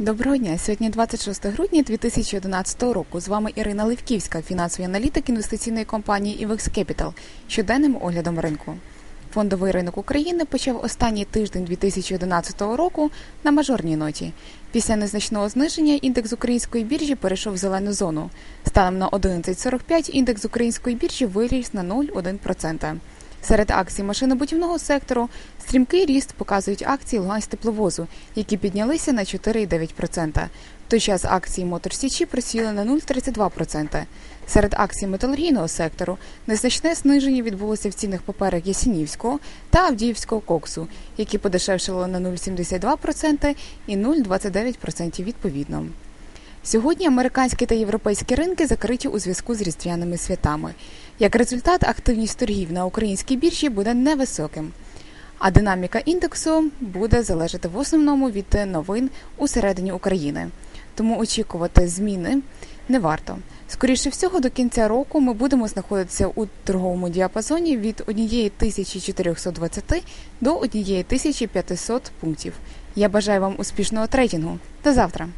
Доброго дня. Сьогодні 26 грудня 2011 року. З вами Ірина Левківська, фінансовий аналітик інвестиційної компанії IVEX Capital, щоденним оглядом ринку. Фондовий ринок України почав останній тиждень 2011 року на мажорній ноті. Після незначного зниження індекс української біржі перейшов в зелену зону. Станом на 11.45 індекс української біржі виріс на 0,1%. Серед акцій машинобудівного сектору стрімкий ріст показують акції Луганськтепловозу, які піднялися на 4,9%. В той час акції Мотор Січі просіли на 0,32%. Серед акцій металургійного сектору незначне зниження відбулося в цінних паперах Ясінівського та Авдіївського коксу, які подешевшили на 0,72% і 0,29% відповідно. Сьогодні американські та європейські ринки закриті у зв'язку з різдвяними святами. Як результат, активність торгів на українській біржі буде невисоким. А динаміка індексу буде залежати в основному від новин усередині України. Тому очікувати зміни не варто. Скоріше всього, до кінця року ми будемо знаходитися у торговому діапазоні від 1420 до 1500 пунктів. Я бажаю вам успішного трейдингу. До завтра!